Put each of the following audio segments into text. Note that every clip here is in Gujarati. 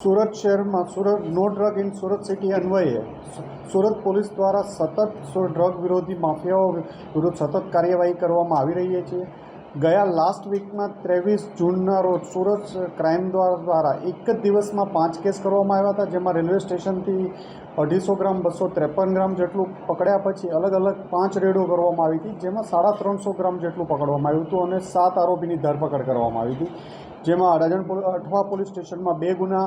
સુરત શહેરમાં સુરત નો ડ્રગ ઇન સુરત સિટી અન્વયે સુરત પોલીસ દ્વારા સતત ડ્રગ વિરોધી માફિયાઓ વિરુદ્ધ સતત કાર્યવાહી કરવામાં આવી રહી છે. ગયા લાસ્ટ વીકમાં ત્રેવીસ જૂનના રોજ સુરત ક્રાઇમ દ્વારા એક જ દિવસમાં પાંચ કેસ કરવામાં આવ્યા હતા, જેમાં રેલવે સ્ટેશનથી અઢીસો ગ્રામ, બસો ત્રેપન ગ્રામ જેટલું પકડ્યા પછી અલગ અલગ પાંચ રેડો કરવામાં આવી હતી, જેમાં સાડા ત્રણસો ગ્રામ જેટલું પકડવામાં આવ્યું હતું અને સાત આરોપીની ધરપકડ કરવામાં આવી હતી. જેમાં અડાજણ અઠવા પોલીસ સ્ટેશનમાં બે ગુના,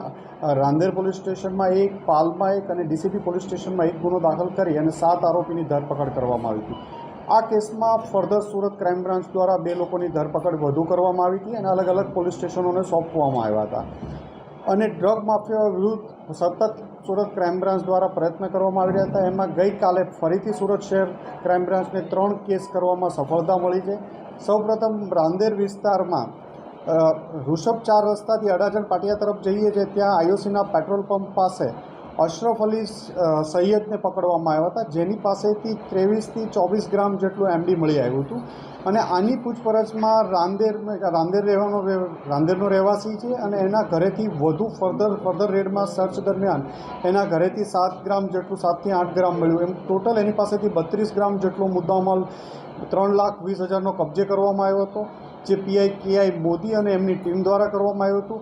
રાંદેર પોલીસ સ્ટેશનમાં એક પાલમાં એક અને ડીસીપી પોલીસ સ્ટેશનમાં એક ગુનો દાખલ કરી અને સાત આરોપીની ધરપકડ કરવામાં આવી હતી. આ કેસમાં ફર્ધર સુરત ક્રાઇમ બ્રાન્ચ દ્વારા બે લોકોની ધરપકડ વધુ કરવામાં આવી હતી અને અલગ અલગ પોલીસ સ્ટેશનોને સોંપવામાં આવ્યા હતા. અને ડ્રગ માફિયા વિરુદ્ધ સતત સુરત ક્રાઇમ બ્રાન્ચ દ્વારા પ્રયત્ન કરવામાં આવી રહ્યા હતા. એમાં ગઈકાલે ફરીથી સુરત શહેર ક્રાઇમ બ્રાન્ચને ત્રણ કેસ કરવામાં સફળતા મળી છે. સૌપ્રથમ રાંદેર વિસ્તારમાં ઋષભ ચાર રસ્તાથી અડાજણ પાટિયા તરફ જઈએ છીએ ત્યાં આઈઓસીના પેટ્રોલ પંપ પાસે અશરફ અલી સૈયદને પકડવામાં આવ્યા હતા. જેની પાસેથી ત્રેવીસથી ચોવીસ ગ્રામ જેટલું એમડી મળી આવ્યું હતું. અને આની પૂછપરછમાં રાંદેર રાંદેર રહેવાનો રહે- રાંદેરનો રહેવાસી છે અને એના ઘરેથી વધુ ફર્ધર ફર્ધર રેડમાં સર્ચ દરમિયાન એના ઘરેથી સાત ગ્રામ જેટલું, સાતથી આઠ ગ્રામ મળ્યું. એમ ટોટલ એની પાસેથી બત્રીસ ગ્રામ જેટલો મુદ્દામાલ ત્રણ લાખ વીસ હજારનો કબજે કરવામાં આવ્યો હતો. જે પીઆઈ કેઆઈ મોદી અને એમની ટીમ દ્વારા કરવામાં આવ્યું હતું.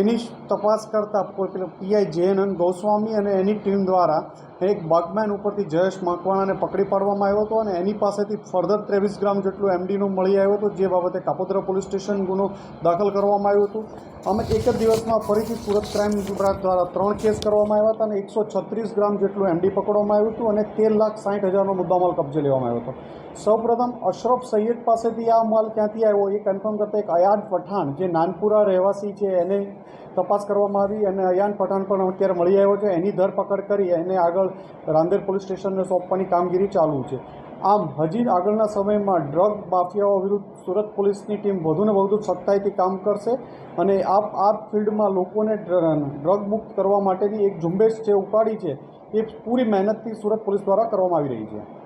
એની તપાસ કરતાં પીઆઈ જયનંદ ગોસ્વામી અને એની ટીમ દ્વારા એક બગમેન ઉપરથી જયેશ મકવાણાને પકડી પાડવામાં આવ્યો હતો અને એની પાસેથી ફર્ધર ત્રેવીસ ગ્રામ જેટલું એમડીનું મળી આવ્યો હતો, જે બાબતે કાપોદ્રા પોલીસ સ્ટેશન ગુનો દાખલ કરવામાં આવ્યું હતું. અમે એક જ દિવસમાં ફરીથી સુરત ક્રાઇમ બ્રાન્ચ દ્વારા ત્રણ કેસ કરવામાં આવ્યા હતા અને એકસો છત્રીસ ગ્રામ જેટલું એમડી પકડવામાં આવ્યું હતું અને તેર લાખ સાઠ હજારનો મુદ્દામાલ કબજે લેવામાં આવ્યો હતો. સૌપ્રથમ અશરફ સૈયદ પાસેથી આ માલ ક્યાંથી આવ્યો એ કન્ફર્મ કરતા એક અયાદ પઠાણ, જે નાનપુરા રહેવાસી છે, એને તપાસ કરવામાં આવી અને અયાન પઠાણ પણ અત્યારે મળી આવ્યો છે. એની ધરપકડ કરી એને આગળ રાંદેર પોલીસ સ્ટેશનને સોંપવાની કામગીરી ચાલુ છે. આમ, હજી આગળના સમયમાં ડ્રગ માફિયાઓ વિરુદ્ધ સુરત પોલીસની ટીમ વધુને વધુ સખ્તાઈથી કામ કરશે અને આ આ ફિલ્ડમાં લોકોને ડ્રગ મુક્ત કરવા માટેની એક ઝુંબેશ જે ઉપાડી છે, એ પૂરી મહેનતથી સુરત પોલીસ દ્વારા કરવામાં આવી રહી છે.